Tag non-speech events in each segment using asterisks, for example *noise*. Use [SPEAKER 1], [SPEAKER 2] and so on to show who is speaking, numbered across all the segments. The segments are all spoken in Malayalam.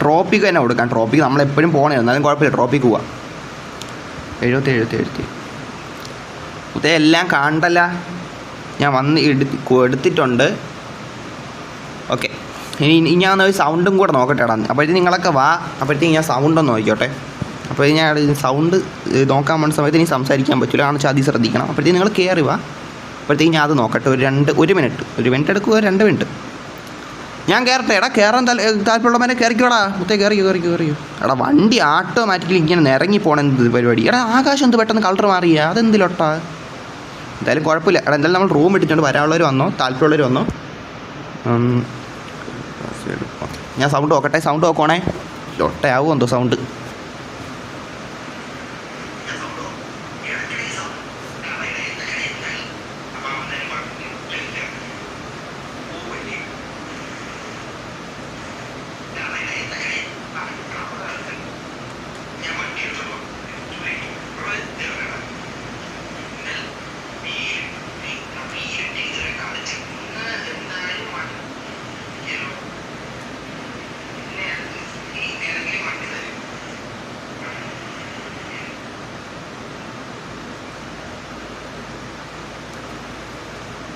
[SPEAKER 1] ട്രോപ്പിക്ക് തന്നെ കൊടുക്കാം. ട്രോപ്പിക്ക് നമ്മളെപ്പോഴും പോകണേ എന്നാലും കുഴപ്പമില്ല. ട്രോപ്പിക്ക് പോവാം. എഴുപത്തി എഴുപത്തി എഴുപത്തി. മുത്തേ എല്ലാം കാണ്ടല്ല. ഞാൻ വന്ന് എടുത്തിട്ടുണ്ട്. ഓക്കെ ഇനി ഇനി ഞാൻ ഒരു സൗണ്ടും കൂടെ നോക്കട്ടെ ഇടാൻ അപ്പോഴത്തേക്ക് നിങ്ങളൊക്കെ വാ. അപ്പോഴത്തേക്ക് ഞാൻ സൗണ്ട് ഒന്ന് നോക്കിക്കോട്ടെ. അപ്പോൾ ഞാൻ സൗണ്ട് നോക്കാൻ വേണ്ട സമയത്ത് ഇനി സംസാരിക്കാൻ പറ്റില്ല കാരണം വെച്ചാൽ അതി ശ്രദ്ധിക്കണം. അപ്പോഴത്തേക്ക് നിങ്ങൾ കയറി വാ. അപ്പോഴത്തേക്ക് ഞാൻ അത് നോക്കട്ടെ. ഒരു രണ്ട് ഒരു മിനിറ്റ് ഒരു മിനിറ്റ് എടുക്കുക രണ്ട് മിനിറ്റ് ഞാൻ കയറട്ടെ എടാ കയറാൻ താൽ താല്പര്യമുള്ളവരെ കയറിക്കോടാ മുത്തേ കയറിയോ കയറിയോ കയറിയോ എടാ വണ്ടി ആട്ടോമാറ്റിക്കലി ഇങ്ങനെ ഇറങ്ങി പോകണ എന്ത് പരിപാടി? എടാ ആകാശം എന്ത് പെട്ടെന്ന് കളർ മാറിയ? അതെന്തിലോട്ടാ? എന്തായാലും കുഴപ്പമില്ല. എടാ എന്തായാലും നമ്മൾ റൂം ഇട്ടിട്ടുണ്ട് വരാനുള്ളവർ വന്നോ? താല്പര്യമുള്ളവർ വന്നോ? ഞാൻ സൗണ്ട് നോക്കട്ടെ? സൗണ്ട് നോക്കണേ. ലൊട്ടയാവും എന്തോ സൗണ്ട്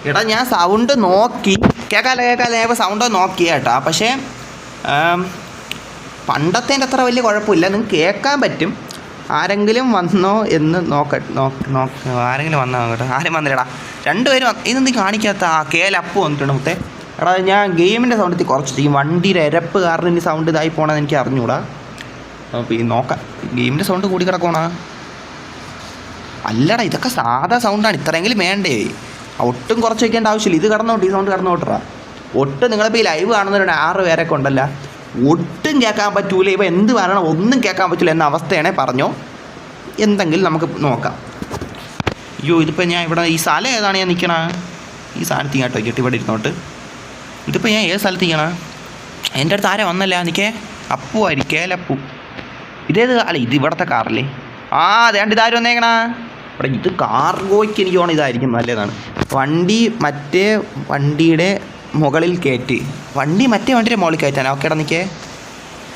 [SPEAKER 1] എടാ ഞാൻ സൗണ്ട് നോക്കി. കേൾക്കാല കേൾക്കാല ഞാൻ സൗണ്ട് നോക്കി കേട്ടോ. പക്ഷേ പണ്ടത്തെ പണ്ടത്തേന്റെ അത്ര വലിയ കുഴപ്പമില്ല. നിങ്ങൾക്ക് കേൾക്കാൻ പറ്റും. ആരെങ്കിലും വന്നോ എന്ന് നോക്ക നോക്ക് ആരെങ്കിലും വന്നോ നോക്കട്ടെ ആരും വന്നില്ലടാ. രണ്ടുപേരും ഇതെന്ത് കാണിക്കാത്ത ആ കേലപ്പ് വന്നിട്ടുണ്ട് മുത്തേ. എടാ ഞാൻ ഗെയിമിന്റെ സൗണ്ട് എത്തി കുറച്ച് ഈ വണ്ടിയുടെ ഇരപ്പ് കാരണം ഇനി സൗണ്ട് ഇതായി പോകണമെന്ന് എനിക്ക് അറിഞ്ഞൂടാ. അപ്പോൾ ഈ നോക്കാം. ഗെയിമിന്റെ സൗണ്ട് കൂടി കിടക്കണ അല്ലടാ ഇതൊക്കെ സാധാ സൗണ്ടാണ് ഇത്രയെങ്കിലും വേണ്ടേ. ഒട്ടും കുറച്ച് വയ്ക്കേണ്ട ആവശ്യമില്ല. ഇത് കടന്നോട്ട് ഈ സൗണ്ട് കടന്നോട്ടറാ ഒട്ടും നിങ്ങളിപ്പോൾ ഈ ലൈവ് കാണുന്നവരുടെ ആറ് പേരൊക്കെ ഉണ്ടല്ല. ഒട്ടും കേൾക്കാൻ പറ്റൂല. ഇപ്പോൾ എന്ത് പറയണം? ഒന്നും കേൾക്കാൻ പറ്റില്ല എന്ന അവസ്ഥയാണേ പറഞ്ഞോ. എന്തെങ്കിലും നമുക്ക് നോക്കാം. അയ്യോ ഇതിപ്പോൾ ഞാൻ ഇവിടെ ഈ സ്ഥലം ഏതാണ് ഞാൻ നിൽക്കണ ഈ സ്ഥാനത്ത് കേട്ടോ കേട്ട് ഇവിടെ ഇരുന്നോട്ട്. ഇതിപ്പോൾ ഞാൻ ഏത് സ്ഥലത്ത് നിൽക്കണ എന്റെ അടുത്ത് ആരാ വന്നല്ല? നിൽക്കേ അപ്പു ആയിരിക്കേലപ്പു ഇതേത് അല്ല ഇത് ഇവിടുത്തെ കാറല്ലേ? ആ അതേണ്ട ഇതാരും വന്നേക്കണ? ഇവിടെ ഇത് കാർഗോയ്ക്ക് എനിക്ക് തോന്നുന്നു ഇതായിരിക്കും നല്ലതാണ്. വണ്ടി മറ്റേ വണ്ടിയുടെ മുകളിൽ കയറ്റി. വണ്ടി മറ്റേ വണ്ടിയുടെ മുകളിൽ കയറ്റാൻ ഓക്കെ ഇടാ നിൽക്കേ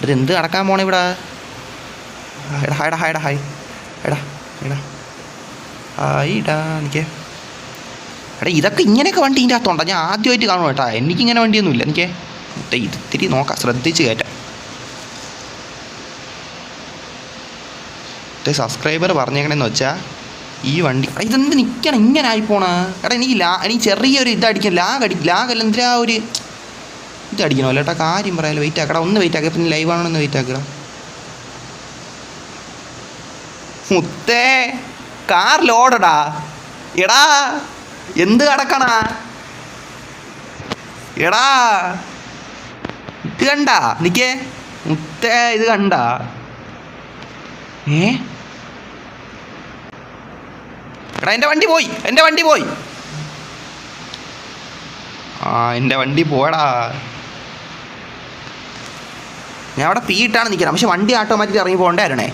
[SPEAKER 1] ഇത് എന്ത് കടക്കാൻ പോണേ ഇവിടെ? എടാ ഹായടാ ഹായടാ ഹായ് എടാ എടാ ഹായ് ഇടാ നിൽക്കേ എടാ ഇതൊക്കെ ഇങ്ങനെയൊക്കെ വണ്ടി ഇതിന്റെ അകത്തുണ്ടോ? ഞാൻ ആദ്യമായിട്ട് കാണും കേട്ടാ. എനിക്കിങ്ങനെ വണ്ടിയൊന്നുമില്ല. എനിക്ക് ഇത് ഇത്തിരി നോക്കാം. ശ്രദ്ധിച്ച് കയറ്റാം. സബ്സ്ക്രൈബർ പറഞ്ഞേക്കണേന്ന് വെച്ചാൽ ഈ വണ്ടി ഇതെന്ത് നിൽക്കണം ഇങ്ങനെ ആയിപ്പോണ എടാ എനിക്ക് ലാ എനിക്ക് ചെറിയൊരു ഇതടിക്കാൻ ലാഗ് അടി ലാഗ് അല്ല എന്തിനാ ഒരു ഇത് അടിക്കണമല്ലോ ഏട്ടാ കാര്യം പറയാലോ. വെയിറ്റ് ആക്കടാ ഒന്ന് വെയിറ്റ് ആക്കുക പിന്നെ ലൈവ് ആണോ ഒന്ന് വെയിറ്റ് ആക്കുക മുത്തേ കാർ ലോഡടാ എടാ എന്ത് കടക്കണ? എടാ. ഇത് കണ്ട? നിക്കേ. മുത്തേ ഇത് കണ്ട? ഏ? എടാ എന്റെ വണ്ടി പോയി എന്റെ വണ്ടി പോയി. ആ എന്റെ വണ്ടി പോയടാ. ഞാൻ അവിടെ പീട്ടാണ് നിൽക്കുന്നത്. പക്ഷെ വണ്ടി ഓട്ടോമാറ്റിക് ഇറങ്ങി പോകണ്ടായിരുന്നേ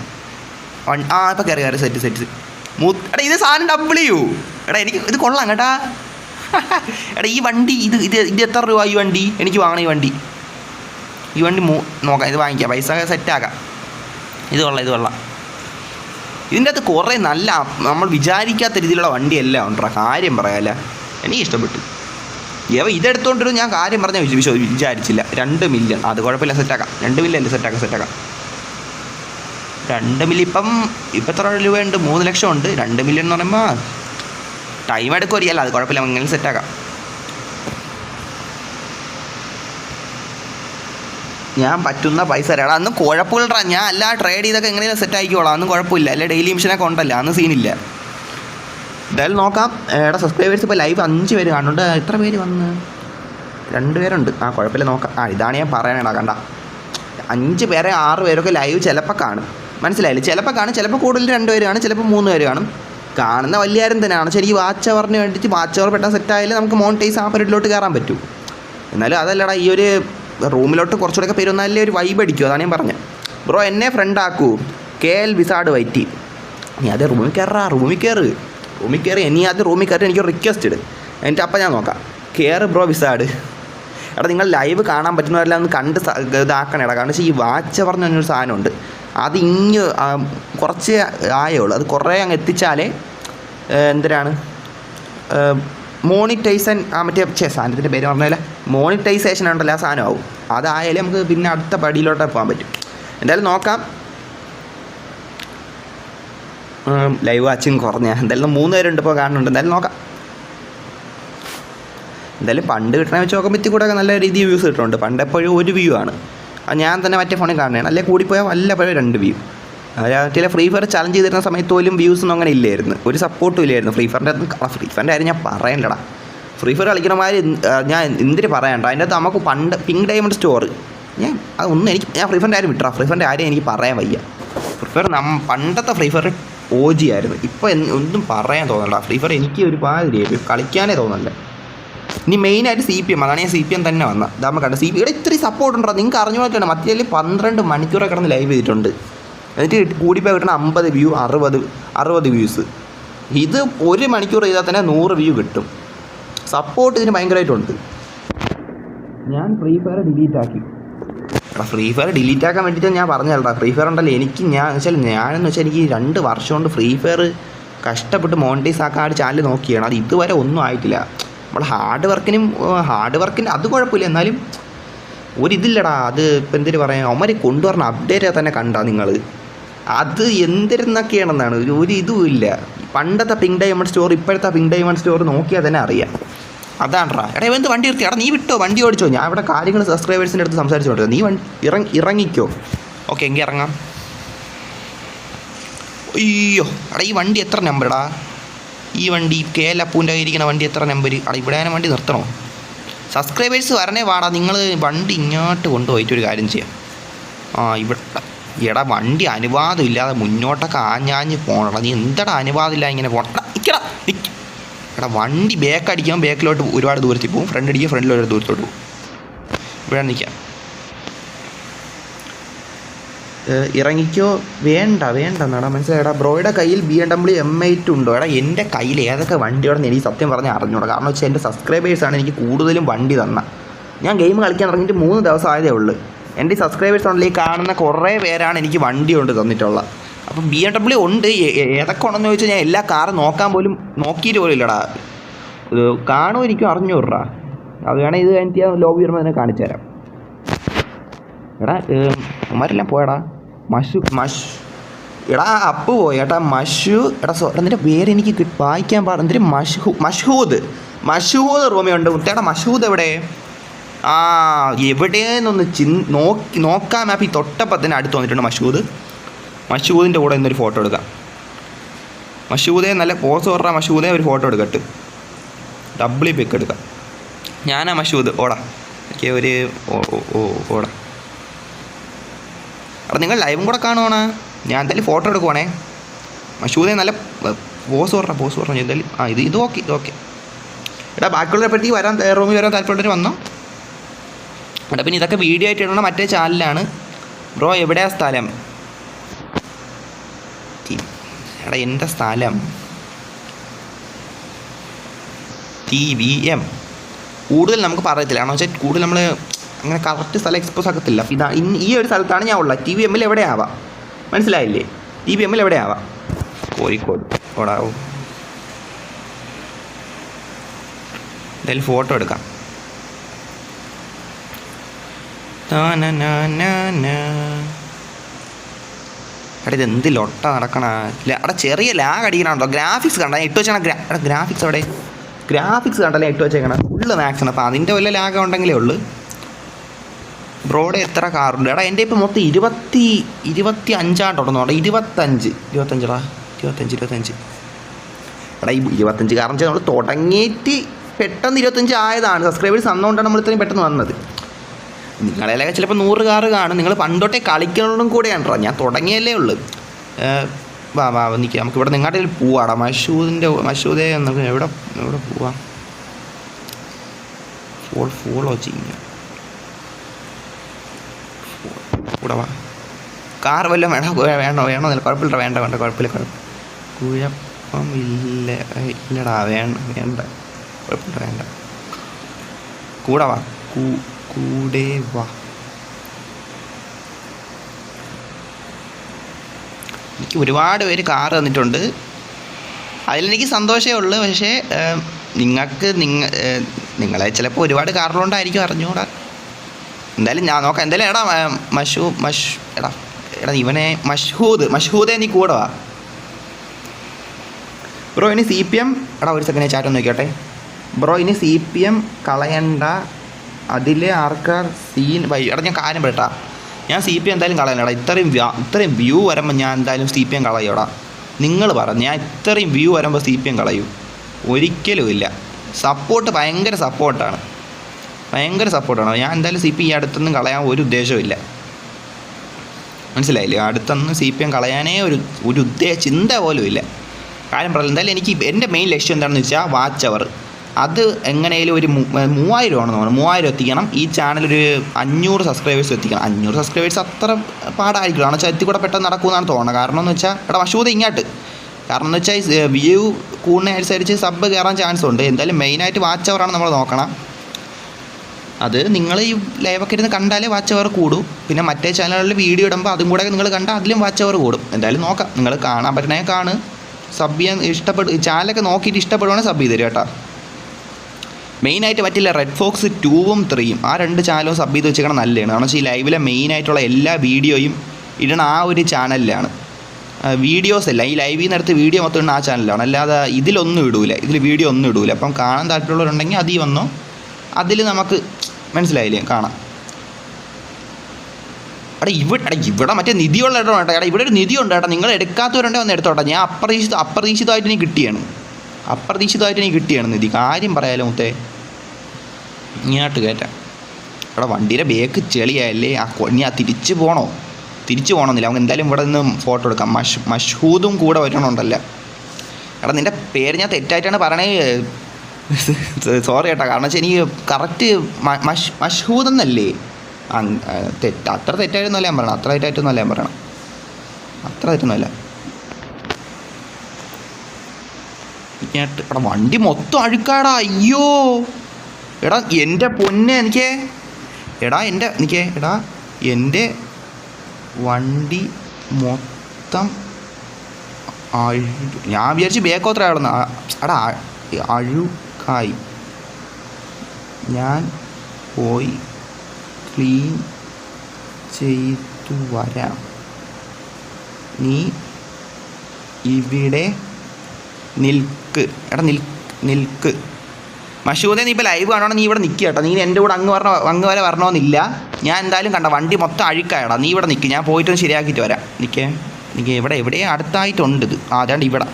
[SPEAKER 1] വൺ- ആ ഇപ്പം കയറി കയറി സെറ്റ് സെറ്റ് എടാ ഇത് സാധനം ഡബിളിയു എടാ എനിക്ക് ഇത് കൊള്ളാം കേട്ടാ. *laughs* എടാ ഈ വണ്ടി ഇത് ഇത് ഇത് എത്ര രൂപ ഈ വണ്ടി? എനിക്ക് വാങ്ങണം ഈ വണ്ടി. ഈ വണ്ടി മൂ നോക്കാം ഇത് വാങ്ങിക്കാം. പൈസ സെറ്റാക്കാം. ഇത് കൊള്ളാം ഇത് കൊള്ളാം. ഇതിന്റെ അകത്ത് കുറേ നല്ല നമ്മൾ വിചാരിക്കാത്ത രീതിയിലുള്ള വണ്ടിയെല്ലാം ഉണ്ടോ കാര്യം പറയാല്ല എനിക്ക് ഇഷ്ടപ്പെട്ടു. ഏവ ഇതെടുത്തോണ്ടൊരു ഞാൻ കാര്യം പറഞ്ഞ വിചാരിച്ചില്ല. രണ്ട് മില്യൺ അത് കുഴപ്പമില്ല സെറ്റാക്കാം രണ്ട് മില്യൺ അല്ലേ സെറ്റാക്കാം സെറ്റാക്കാം രണ്ട് മില്യൺ ഇപ്പം ഇപ്പം എത്ര രൂപയുണ്ട്? മൂന്ന് ലക്ഷം ഉണ്ട്. രണ്ട് മില്യൺ എന്ന് പറയുമ്പോൾ ടൈം എടുക്കുമല്ല അത് കുഴപ്പമില്ല. അങ്ങനെ സെറ്റാക്കാം ഞാൻ പറ്റുന്ന പൈസ തരാം. അന്ന് കുഴപ്പമില്ലടാ ഞാൻ അല്ല ട്രേഡ് ചെയ്തൊക്കെ എങ്ങനെയാണ് സെറ്റ് ആയിക്കോളാം. അന്ന് കുഴപ്പമില്ല. അല്ലെ? ഡെയിലി മിഷനൊക്കെ ഉണ്ടല്ലോ. അന്ന് സീനില്ല എന്തായാലും നോക്കാം. എടാ സബ്സ്ക്രൈബേഴ്സ് ഇപ്പോൾ ലൈവ് അഞ്ച് പേര് കാണുന്നുണ്ട്. എത്ര പേര് വന്ന്? രണ്ട് പേരുണ്ട്. ആ കുഴപ്പമില്ല നോക്കാം. ആ ഇതാണ് ഞാൻ പറയണേടാ കണ്ട. അഞ്ച് പേരെ ആറ് പേരൊക്കെ ലൈവ് ചിലപ്പോൾ കാണും. മനസ്സിലായില്ലേ? ചിലപ്പോൾ കാണും. ചിലപ്പോൾ കൂടുതൽ രണ്ട് പേര് കാണും. ചിലപ്പോൾ മൂന്ന് പേര് കാണും. കാണുന്ന വലിയ കാര്യം തന്നെയാണ്. ശരി വാച്ച് അവറിന് വേണ്ടിയിട്ട് വാച്ച് അവർ പെട്ടെന്ന് സെറ്റായാലും നമുക്ക് മോണിറ്റൈസ് ആ പരിപാടിയിലോട്ട് കയറാൻ പറ്റും. എന്നാലും അതല്ലടാ ഈ ഒരു റൂമിലോട്ട് കുറച്ചുകൂടെ പേര് വന്നാലേ ഒരു വൈബ് അടിക്കും അതാണ് ഞാൻ പറഞ്ഞത്. ബ്രോ എന്നെ ഫ്രണ്ട് ആക്കൂ. കെ എൽ വിസാഡ് വൈറ്റി നീ അതെ റൂമിൽ കയറാ റൂമിൽ കയറ് റൂമിൽ കയറി ഇനി അത് റൂമിൽ കയറി എനിക്ക് റിക്വസ്റ്റ് ഇട്. എന്നിട്ട് അപ്പം ഞാൻ നോക്കാം. കയറ് ബ്രോ വിസാഡ് എടാ നിങ്ങൾ ലൈവ് കാണാൻ പറ്റുന്നവരെല്ലാം ഒന്ന് കണ്ട് ഇതാക്കണേടാ. കാരണം വെച്ചാൽ ഈ വാച്ച് പറഞ്ഞ ഒരു സാധനമുണ്ട്. അത് ഇങ്ങ് കുറച്ച് ആയേ ഉള്ളൂ അത് കുറേ അങ്ങ് എത്തിച്ചാലേ എന്തിനാണ്? മോണിറ്റൈസൻ ആ മറ്റേ ചേ സാധനത്തിന്റെ പേര് പറഞ്ഞാൽ മോണിറ്റൈസേഷൻ ഉണ്ടല്ലോ ആ സാധനമാവും അതായാലും നമുക്ക് പിന്നെ അടുത്ത പടിയിലോട്ട് പോകാൻ പറ്റും. എന്തായാലും നോക്കാം. ലൈവ് വാച്ചിങ് കുറഞ്ഞ. എന്തായാലും മൂന്ന് പേരുണ്ട് ഇപ്പോൾ കാണുന്നുണ്ട്. എന്തായാലും നോക്കാം. എന്തായാലും പണ്ട് കിട്ടണ വെച്ച് നോക്കുമ്പോൾ ഇത്തി കൂടെ നല്ല രീതിയിൽ വ്യൂസ് കിട്ടുന്നുണ്ട്. പണ്ട് എപ്പോഴും ഒരു വ്യൂ ആണ്. അത് ഞാൻ തന്നെ മറ്റേ ഫോണിൽ കാണുകയാണ് അല്ലെങ്കിൽ കൂടിപ്പോയാൽ വല്ലപ്പോഴും രണ്ട് വ്യൂ ചില ഫ്രീ ഫയർ ചലഞ്ച് ചെയ്തിരുന്ന സമയത്ത് പോലും വ്യൂസ് ഒന്നും അങ്ങനെ ഇല്ലായിരുന്നു. ഒരു സപ്പോർട്ടും ഇല്ലായിരുന്നു. ഫ്രീ ഫയറിന്റെ ഫ്രീ ഫയറിന്റെ കാര്യം ഞാൻ പറയണ്ടടാ ഫ്രീ ഫയർ കളിക്കണമാതിരി ഞാൻ എന്തിന് പറയണ്ട അതിന്റെ അകത്ത് നമുക്ക് പണ്ട് പിങ്ക് ഡയമണ്ട് സ്റ്റോർ ഞാൻ അതൊന്നും എനിക്ക് ഞാൻ ഫ്രീ ഫയറിന്റെ ആരും വിട്ടാ ഫ്രീ ഫയറിന്റെ ആരും എനിക്ക് പറയാൻ വയ്യ. ഫ്രീ ഫയർ നമ്മ പണ്ടത്തെ ഫ്രീ ഫയർ ഓ ജി ആയിരുന്നു. ഇപ്പോൾ ഒന്നും പറയാൻ തോന്നണ്ട. ഫ്രീ ഫയർ എനിക്ക് ഒരു പാതിരി കളിക്കാനേ തോന്നല്ല ഇനി മെയിനായിട്ട് സി പി എം അതാണ് ഞാൻ സി പി എം തന്നെ വന്ന. നമ്മൾ കണ്ട സി പി ഇവിടെ ഇത്രയും സപ്പോർട്ട് ഉണ്ടോ നിങ്ങൾക്ക് അറിഞ്ഞുകൊണ്ടാണ് മറ്റേ പന്ത്രണ്ട് മണിക്കൂറൊക്കെ കിടന്ന് ലൈവ് ചെയ്തിട്ടുണ്ട്. എന്നിട്ട് കൂടിപ്പോയി കിട്ടണ അമ്പത് വ്യൂ അറുപത് അറുപത് വ്യൂസ് ഇത് ഒരു മണിക്കൂർ ചെയ്താൽ തന്നെ നൂറ് വ്യൂ കിട്ടും. സപ്പോർട്ട് ഇതിന് ഭയങ്കരമായിട്ടുണ്ട്. ഞാൻ ഫ്രീ ഫയർ ഡിലീറ്റ് ആക്കി. എടാ ഫ്രീ ഫയർ ഡിലീറ്റ് ആക്കാൻ വേണ്ടിയിട്ട് ഞാൻ പറഞ്ഞല്ലടാ ഫ്രീ ഫയർ ഉണ്ടല്ലോ എനിക്ക് ഞാൻ വെച്ചാൽ ഞാനെന്ന് വെച്ചാൽ എനിക്ക് രണ്ട് വർഷം കൊണ്ട് ഫ്രീ ഫയർ കഷ്ടപ്പെട്ട് മോണിറ്റൈസ് ആക്കാൻ ആ ചാനൽ നോക്കിയാണ്. അത് ഇതുവരെ ഒന്നും ആയിട്ടില്ല. നമ്മൾ ഹാർഡ് വർക്കിനും ഹാർഡ് വർക്കിന് അത് കുഴപ്പമില്ല. എന്നാലും ഒരിതില്ലടാ. അത് ഇപ്പം എന്തിനു പറയാം അവന്മാർ കൊണ്ടുവരണ അപ്ഡേറ്റ് തന്നെ കണ്ടാ നിങ്ങൾ അത് എന്തിരുന്നൊക്കെയാണെന്നാണ്. ഒരു ഒരു ഇതും ഇല്ല. പണ്ടത്തെ പിങ്ക് ഡയമണ്ട് സ്റ്റോർ ഇപ്പോഴത്തെ പിങ്ക് ഡയമണ്ട് സ്റ്റോർ നോക്കിയാൽ തന്നെ അറിയാം. അതാണ്ട്രാ എടാ എന്ത് വണ്ടി നിർത്തി? എടാ നീ വിട്ടോ? വണ്ടി ഓടിച്ചോ? ഞാൻ ഇവിടെ കാര്യങ്ങൾ സബ്സ്ക്രൈബേഴ്സിന്റെ അടുത്ത് സംസാരിച്ചോട്ടെ നീ വണ്ടി ഇറങ്ങി ഇറങ്ങിക്കോ. ഓക്കെ എങ്കിൽ ഇറങ്ങാം. അയ്യോ എടാ ഈ വണ്ടി എത്ര നമ്പറടാ ഈ വണ്ടി കെ എൽ അപ്പൂന്റെ ഇരിക്കുന്ന വണ്ടി എത്ര നമ്പർ അടാ ഇവിടെ വണ്ടി നിർത്തണോ? സബ്സ്ക്രൈബേഴ്സ് വരണേ വാടാ. നിങ്ങൾ വണ്ടി ഇങ്ങോട്ട് കൊണ്ടുപോയിട്ട് ഒരു കാര്യം ചെയ്യാം. ആ ഇവിടെ എടാ വണ്ടി അനുവാദം ഇല്ലാതെ മുന്നോട്ടൊക്കെ ആഞ്ഞാഞ്ഞ് പോകണം നീ എന്തടാ അനുവാദം ഇല്ല ഇങ്ങനെ പോകണം നിൽക്കടാ നിൽക്ക് എടാ വണ്ടി ബാക്ക് അടിക്കാൻ ബാക്കിലോട്ട് ഒരുപാട് ദൂരത്തിൽ പോകും. ഫ്രണ്ട് അടിക്കാൻ ഫ്രണ്ടിലോട്ട് ദൂരത്തോട്ട് പോകും. ഇവിടെ നിൽക്കാം ഇറങ്ങിക്കോ. വേണ്ട വേണ്ട എന്നാടാ മനസ്സിലായടാ ബ്രോയുടെ കയ്യിൽ B M W M eight ഉണ്ടോ? എടാ എന്റെ കയ്യിൽ ഏതൊക്കെ വണ്ടിയോടെന്ന് എനിക്ക് സത്യം പറഞ്ഞാൽ അറിഞ്ഞൂടാ. കാരണം വെച്ചാൽ എന്റെ സബ്സ്ക്രൈബേഴ്സാണ് എനിക്ക് കൂടുതലും വണ്ടി തന്ന. ഞാൻ ഗെയിം കളിക്കാൻ ഇറങ്ങിയിട്ട് മൂന്ന് ദിവസം ആയതേ ഉള്ളൂ. എന്റെ സബ്സ്ക്രൈബേഴ്സ് ഉണ്ടല്ലോ ഈ കാണുന്ന കുറേ പേരാണ് എനിക്ക് വണ്ടി കൊണ്ട് തന്നിട്ടുള്ളത് അപ്പം ബി എം ഡബ്ല്യു ഉണ്ട് ഏതൊക്കെ ഉണ്ടെന്ന് ചോദിച്ചാൽ ഞാൻ എല്ലാ കാറും നോക്കാൻ പോലും നോക്കിയിട്ട് പോലും ഇല്ലടാ. കാണുമോ എനിക്കും അറിഞ്ഞൂറാ അത് വേണേൽ ഇത് കഴിഞ്ഞാൽ ലോബി വരുമ്പോൾ തന്നെ കാണിച്ചു തരാം. എടാ അമ്മരെല്ലാം പോയടാ. മഷു മഷ് എടാ അപ്പ് പോയി ഏട്ടാ മഷു എടാ സോ എന്നിട്ട് പേര് എനിക്ക് വായിക്കാൻ പാടില്ല. മഷു മഷൂദ് മഷൂദ് റൂമിയുണ്ട് മുത്തേടാ മഷൂദ് എവിടെ? ആ എവിടെയെന്നൊന്ന് ചിന് നോക്കി നോക്കാൻ മാപ്പ് ഈ തൊട്ടപ്പം തന്നെ അടുത്ത് വന്നിട്ടുണ്ട് മഷൂദ്. മഷൂദിന്റെ കൂടെ ഇന്നൊരു ഫോട്ടോ എടുക്കാം. മഷൂദേ നല്ല പോസ് പറഞ്ഞ മഷൂദേ ഒരു ഫോട്ടോ എടുക്കട്ട് ഡബിൾ പിക്ക് എടുക്കാം. ഞാനാ മഷൂദ്. ഓടാ. എനിക്ക് ഒരു ഓ ഓടാ. അപ്പം നിങ്ങൾ ലൈവും കൂടെ കാണുവാണ്. ഞാൻ എന്തായാലും ഫോട്ടോ എടുക്കുവാണേ. മഷൂദേ നല്ല പോസ് പറഞ്ഞ പോസ് പറഞ്ഞു എന്തായാലും ആ ഇത് ഇത് ഓക്കെ ഇത് ഓക്കെ എടാ ബാക്കിയുള്ളവരെ പറ്റി വരാൻ റൂമിൽ വരാൻ താല്പര്യമുള്ളവർ വന്നോ? എടാ പിന്നെ ഇതൊക്കെ വീഡിയോ ആയിട്ട് ഇടണം മറ്റേ ചാനലാണ് ബ്രോ എവിടെയാ സ്ഥലം? എടാ എന്റെ സ്ഥലം? T V M. കൂടുതൽ നമുക്ക് പറയത്തില്ല. കാരണം വെച്ചാൽ കൂടുതൽ നമ്മൾ അങ്ങനെ കറക്റ്റ് സ്ഥലം എക്സ്പോസ് ആക്കത്തില്ല. ഇതാ ഈ ഒരു സ്ഥലത്താണ് ഞാൻ ഉള്ളത്. ടി വി എമ്മിൽ എവിടെ ആവാം മനസ്സിലായില്ലേ? ടി വി എമ്മിൽ എവിടെ ആവാം കോഴിക്കോട് ഓടാവും എന്തായാലും ഫോട്ടോ എടുക്കാം. എടാ ഇത് എന്ത് ലൊട്ട നടക്കണ? അവിടെ ചെറിയ ലാഗ് അടിക്കണോ ഗ്രാഫിക്സ് കണ്ട ഇട്ട് വെച്ചാണ്? എടാ ഗ്രാഫിക്സ് അവിടെ ഗ്രാഫിക്സ് കണ്ടല്ലേ ഇട്ട് വെച്ചേക്കണം. ഫുള്ള് മാക്സാണ് അപ്പോൾ അതിന്റെ വല്ല ലാഗ് ഉണ്ടെങ്കിലേ ഉള്ളൂ. ബ്രോഡ് എത്ര കാറുണ്ട് എടാ എന്റെ ഇപ്പം മൊത്തം ഇരുപത്തി ഇരുപത്തി അഞ്ചാണ്ടോടന്നു അവിടെ ഇരുപത്തഞ്ച്. ഇരുപത്തഞ്ചടാ. ഇരുപത്തഞ്ച് ഇരുപത്തഞ്ച്. എടാ ഈ ഇരുപത്തഞ്ച് കാരണം വെച്ചാൽ നമ്മൾ തുടങ്ങിയിട്ട് പെട്ടെന്ന് ഇരുപത്തഞ്ച് ആയതാണ്. സബ്സ്ക്രൈബേഴ്സ് അന്നുകൊണ്ടാണ് നമ്മൾ ഇത്രയും പെട്ടെന്ന് വന്നത്. നിങ്ങളെല്ലാം ചിലപ്പോൾ നൂറ് കാറ് കാണും. നിങ്ങൾ പണ്ടോട്ടേ കളിക്കണമെന്നും കൂടെയാണ് ഞാൻ തുടങ്ങിയല്ലേ ഉള്ളൂ. വാ വാ നിൽക്കുക നമുക്ക് ഇവിടെ നിങ്ങളുടെ പോവാടാ മഷൂദിന്റെ മഷൂദേ നമുക്ക് എവിടെ എവിടെ പോവാം? ഫോൾ ഫോളോ ചെയ്യുക കൂടെ വാ. കാർ വല്ലതും വേണോ? വേണോ? വേണോ? എന്നല്ല കുഴപ്പമില്ല. വേണ്ട വേണ്ട കുഴപ്പമില്ല കുഴപ്പം കുഴപ്പം ഇല്ല. ഇല്ലടാ. വേണ്ട വേണ്ട. കുഴപ്പമില്ല വേണ്ട. കൂടെ വാ. കൂ- കൂടെ വാ. എനിക്ക് ഒരുപാട് പേര് കാർ തന്നിട്ടുണ്ട്. അതിലെനിക്ക് സന്തോഷമേ ഉള്ളൂ. പക്ഷേ നിങ്ങൾക്ക് നിങ്ങ നിങ്ങളെ ചിലപ്പോൾ ഒരുപാട് കാറിലുണ്ടായിരിക്കും അറിഞ്ഞുകൂടാ. എന്തായാലും ഞാൻ നോക്കാം. എന്തായാലും എടാ മഷു മഷൂ എടാ എടാ ഇവനെ മഷ്ഹൂദ് മഷ്ഹൂദേ നീ കൂടെ വാ. ബ്രോ ഇനി സി പി എം എടാ ഒരു സെക്കൻഡ് ചാറ്റ് നോക്കിയോട്ടെ ബ്രോ ഇനി സി പി എം കളയണ്ട അതിലെ ആർക്കാർ സീൻ വൈ എടാ ഞാൻ കാര്യം പറയട്ടാ. ഞാൻ സി പി എന്തായാലും കളയണ്ടടാ ഇത്രയും ഇത്രയും വ്യൂ വരുമ്പോൾ ഞാൻ എന്തായാലും സി പി എം കളയോടാ. നിങ്ങൾ പറ ഞാൻ ഇത്രയും വ്യൂ വരുമ്പോൾ സി പി എം കളയൂ. ഒരിക്കലും ഇല്ല. സപ്പോർട്ട് ഭയങ്കര സപ്പോർട്ടാണ് ഭയങ്കര സപ്പോർട്ടാണ് ഞാൻ എന്തായാലും സി പി ഈ അടുത്തൊന്നും കളയാൻ ഒരു ഉദ്ദേശവും ഇല്ല. മനസ്സിലായില്ലേ? അടുത്തൊന്നും സി പി എം കളയാനേ ഒരു ഒരു ഉദ്ദേശ ചിന്ത പോലും ഇല്ല. കാര്യം പറയുന്നത് എന്തായാലും എനിക്ക് എന്റെ മെയിൻ ലക്ഷ്യം എന്താണെന്ന് വെച്ചാൽ വാച്ച് അവർ അത് എങ്ങനെയും ഒരു മൂവായിരം ആണെന്ന് തോന്നുന്നു. മൂവായിരം എത്തിക്കണം. ഈ ചാനൽ ഒരു അഞ്ഞൂറ് സബ്സ്ക്രൈബേഴ്സ് എത്തിക്കണം. അഞ്ഞൂറ് സബ്സ്ക്രൈബേഴ്സ് അത്ര പാടായിരിക്കും. കാരണം വെച്ചാൽ എത്തിക്കൂടെ കൂടെ പെട്ടെന്ന് നടക്കുമെന്നാണ് തോന്നുന്നത് കാരണം എന്ന് വെച്ചാൽ എടാ വശൂത ഇങ്ങോട്ട്. കാരണം എന്ന് വെച്ചാൽ വ്യൂ കൂടുന്നതനുസരിച്ച് സബ് കയറാൻ ചാൻസ് ഉണ്ട്. എന്തായാലും മെയിനായിട്ട് വാച്ച് അവറാണ് നമ്മൾ നോക്കണം. അത് നിങ്ങൾ ഈ ലൈവൊക്കെ ഇരുന്ന് കണ്ടാലേ വാച്ച് അവർ കൂടും. പിന്നെ മറ്റേ ചാനലുകളിൽ വീഡിയോ ഇടുമ്പോൾ അതും കൂടെ നിങ്ങൾ കണ്ടാൽ അതിലും വാച്ച് അവർ കൂടും. എന്തായാലും നോക്കാം. നിങ്ങൾ കാണാൻ പറ്റണേ കാണും. സബ് ചെയ്യാൻ ഇഷ്ടപ്പെടും ചാനലൊക്കെ നോക്കിയിട്ട് ഇഷ്ടപ്പെടുവാണെങ്കിൽ സബ് ചെയ്ത് തരും കേട്ടോ. മെയിനായിട്ട് പറ്റില്ല. റെഡ് ഫോക്സ് ടൂവും ത്രീയും ആ രണ്ട് ചാനലും സബ് ചെയ്ത് വെച്ചേക്കണം നല്ലതാണ് കാരണം വെച്ചാൽ ഈ ലൈവിലെ മെയിനായിട്ടുള്ള എല്ലാ വീഡിയോയും ഇടണ ആ ഒരു ചാനലിലാണ് വീഡിയോസ് അല്ല. ഈ ലൈവിൽ നിന്നെടുത്ത് വീഡിയോ മൊത്തം ഇടുന്ന ആ ചാനലിലാണ് അല്ലാതെ ഇതിലൊന്നും ഇടൂല. ഇതിൽ വീഡിയോ ഒന്നും ഇടൂല. അപ്പം കാണാൻ താല്പര്യമുള്ളവരുണ്ടെങ്കിൽ അതിൽ വന്നോ. അതിൽ നമുക്ക് മനസ്സിലായില്ലേ? കാണാം. എടാ ഇവിടെ എടാ ഇവിടെ മറ്റേ നിധിയുള്ള ഇടം കേട്ടോ എടാ ഇവിടെ ഒരു നിധി ഉണ്ട് കേട്ടോ. നിങ്ങൾ എടുക്കാത്തവരുണ്ടെ വന്ന് എടുത്തോട്ടെ. ഞാൻ അപ്രതീക്ഷിത അപ്രതീക്ഷിതമായിട്ട് എനിക്ക് കിട്ടിയാണ്. അപ്രതീക്ഷിതമായിട്ട് എനിക്ക് കിട്ടിയാണ് നിധി. കാര്യം പറയാലോ മുത്തേ. ഇങ്ങോട്ട് കയറ്റാം. എടാ വണ്ടിയുടെ ബേക്ക് ചെളിയായല്ലേ? ആ ഇനി ആ തിരിച്ച് പോകണോ തിരിച്ച് പോകണമെന്നില്ല അവൻ എന്തായാലും ഇവിടെ നിന്ന് ഫോട്ടോ എടുക്കാം. മഷ് മഷൂദും കൂടെ വരണമുണ്ടല്ല എടാ നിന്റെ പേര് ഞാൻ തെറ്റായിട്ടാണ് പറയണേ. *laughs* സോറി കേട്ടോ കാരണം വെച്ചാൽ എനിക്ക് കറക്റ്റ് മഷ് മഷൂദ് എന്നല്ലേ തെറ്റ. അത്ര തെറ്റായിട്ടൊന്നുമല്ല ഞാൻ പറയണം. അത്ര തെറ്റായിട്ടൊന്നുമല്ല ഞാൻ പറയണം. അത്ര തെറ്റൊന്നുമല്ല. ഞാൻ വണ്ടി മൊത്തം അഴുക്കാടാ. അയ്യോ! എടാ എന്റെ പൊന്നെ എനിക്ക്. എടാ എന്റെ എനിക്ക് എടാ എന്റെ വണ്ടി മൊത്തം ഞാൻ വിചാരിച്ച് ബേക്കോത്ര ആളെന്ന്. എടാ അഴുക്കായി. ഞാൻ പോയി ക്ലീൻ ചെയ്തു വരാം. നീ ഇവിടെ നിൽക്ക്. എടാ നിൽക്ക് നിൽക്ക്. മഷൂദെ നീ ഇപ്പോൾ ലൈവ് കാണുവാണെങ്കിൽ നീ ഇവിടെ നിൽക്കുക കേട്ടോ. നീ എന്റെ കൂടെ അങ്ങ് വരണ അങ്ങ് വരെ വരണമെന്നില്ല. ഞാൻ എന്തായാലും കണ്ട വണ്ടി മൊത്തം അഴുക്കായടാ. നീ ഇവിടെ നിൽക്കുക ഞാൻ പോയിട്ടൊന്ന് ശരിയാക്കിയിട്ട് വരാം. നിൽക്കേ നിൽക്കേ ഇവിടെ എവിടെയും അടുത്തായിട്ടുണ്ട് ഇത്. അതാണ്ട് ഇവിടെ.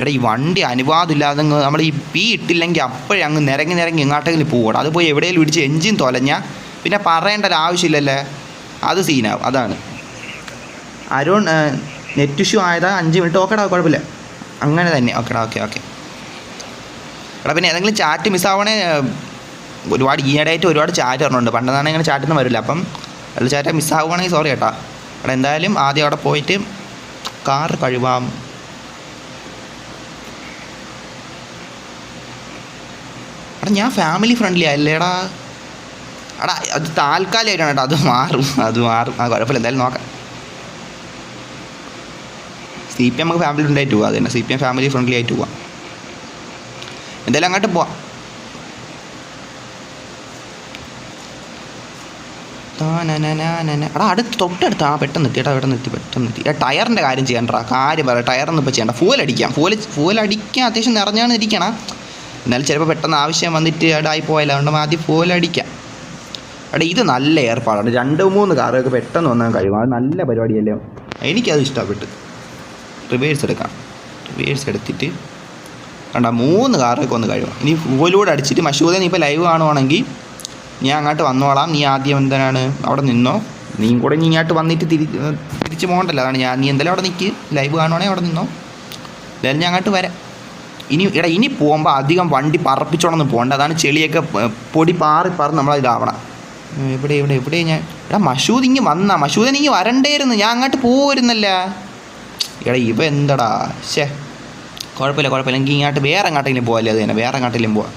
[SPEAKER 1] എടാ ഈ വണ്ടി അനുവാദമില്ലാതെ നമ്മൾ ഈ പീ ഇട്ടില്ലെങ്കിൽ അപ്പോഴേ അങ്ങ് നിരങ്ങി നിരങ്ങി എങ്ങോട്ടെങ്കിലും പോകണം അത് പോയി എവിടെയെങ്കിലും ഇടിച്ച് എഞ്ചിൻ തൊലഞ്ഞാൽ പിന്നെ പറയേണ്ട ഒരു ആവശ്യമില്ലല്ലേ? അത് സീനാവും. അതാണ്. അരുൺ നെറ്റ് ഇഷ്യൂ ആയതാ അഞ്ച് മിനിറ്റ്. ഓക്കെടാ കുഴപ്പമില്ല. അങ്ങനെ തന്നെ. ഓക്കെടാ ഓക്കെ ഓക്കെ. എടാ പിന്നെ ഏതെങ്കിലും ചാറ്റ് മിസ്സാവണേ ഒരുപാട് ഈയിടെയായിട്ട് ഒരുപാട് ചാറ്റ് പറഞ്ഞിട്ടുണ്ട് പണ്ടെന്നാണ് ഇങ്ങനെ ചാറ്റൊന്നും വരില്ല. അപ്പം അതിൽ ചാറ്റ് മിസ്സാവുകയാണെങ്കിൽ സോറി കേട്ടാ. എടാ എന്തായാലും ആദ്യം അവിടെ പോയിട്ട് കാർ കഴുകാം. എടാ ഞാൻ ഫാമിലി ഫ്രണ്ട്ലി അല്ലേടാ എടാ അത് താൽക്കാലികമായിട്ടാണ് കേട്ടോ. അത് മാറും അത് മാറും. ആ കുഴപ്പമില്ല. എന്തായാലും നോക്കാം. സി പി എം നമുക്ക് ഫാമിലി ഉണ്ടായിട്ട് പോവാം. അത് തന്നെ. C P M family friendly ആയിട്ട് പോവാം. എന്തായാലും അങ്ങോട്ട് പോവാം. എടാ അടുത്ത് തൊട്ടടുത്ത് ആ പെട്ടെന്ന് എത്തി. എടാ പെട്ടെന്ന് എത്തി? പെട്ടെന്ന് എത്തി. ടയറിന്റെ കാര്യം ചെയ്യണ്ടാ കാര്യം പറയാം ടയറൊന്നും ഇപ്പോൾ ചെയ്യണ്ട. ഫൂൽ അടിക്കാം. ഫൂൽ ഫൂൽ അടിക്കാൻ അത്യാവശ്യം നിറഞ്ഞാണ് ഇരിക്കണം. എന്നാലും ചിലപ്പോൾ പെട്ടെന്ന് ആവശ്യം വന്നിട്ട് ഇടായി പോയാലോ. അതുകൊണ്ട് ആദ്യം ഫൂൽ അടിക്കാം. എടാ ഇത് നല്ല ഏർപ്പാടാണ്. രണ്ട് മൂന്ന് കാറൊക്കെ പെട്ടെന്ന് വന്നാൽ കഴിയും. അത് നല്ല പരിപാടിയല്ലേ? എനിക്കത് ഇഷ്ടപ്പെട്ടു. റിവേഴ്സ് എടുക്കാം. റിവേഴ്സ് എടുത്തിട്ട് കണ്ട മൂന്ന് കാറൊക്കെ ഒന്ന് കഴിയും. ഇനി ഫുവലൂടെ അടിച്ചിട്ട് മഷൂദ നീ ഇപ്പോൾ ലൈവ് കാണുവാണെങ്കിൽ ഞാൻ അങ്ങോട്ട് വന്നോളാം. നീ ആദ്യം എന്താണ് അവിടെ നിന്നോ? നീ കൂടെ നീ ഇങ്ങോട്ട് വന്നിട്ട് തിരി തിരിച്ച് പോകണ്ടല്ലോ. അതാണ് ഞാൻ. നീ എന്തായാലും അവിടെ നിൽക്ക് ലൈവ് കാണുവാണെങ്കിൽ അവിടെ നിന്നോ. എന്തായാലും ഞാൻ അങ്ങോട്ട് വരാം. ഇനി എടാ ഇനി പോകുമ്പോൾ അധികം വണ്ടി പറപ്പിച്ചോണമെന്ന് പോകണ്ട അതാണ് ചെളിയൊക്കെ പൊടി പാറി പാറി നമ്മളതിലാവണം എവിടെ എവിടെ എവിടെ ഞാൻ? എടാ മഷൂദ് ഇങ്ങ് വന്നാ. മഷൂദൻ ഇങ്ങ് വരണ്ടേരുന്നു ഞാൻ അങ്ങോട്ട് പോരുന്നല്ല. എടാ ഇവ എന്തടാ? ശേ കുഴപ്പമില്ല കുഴപ്പമില്ല. എനിക്ക് ഇങ്ങോട്ട് വേറെ എങ്ങോട്ടെങ്കിലും പോകാല്ലേ അത് തന്നെ. വേറെ എങ്ങോട്ടെങ്കിലും പോവാം.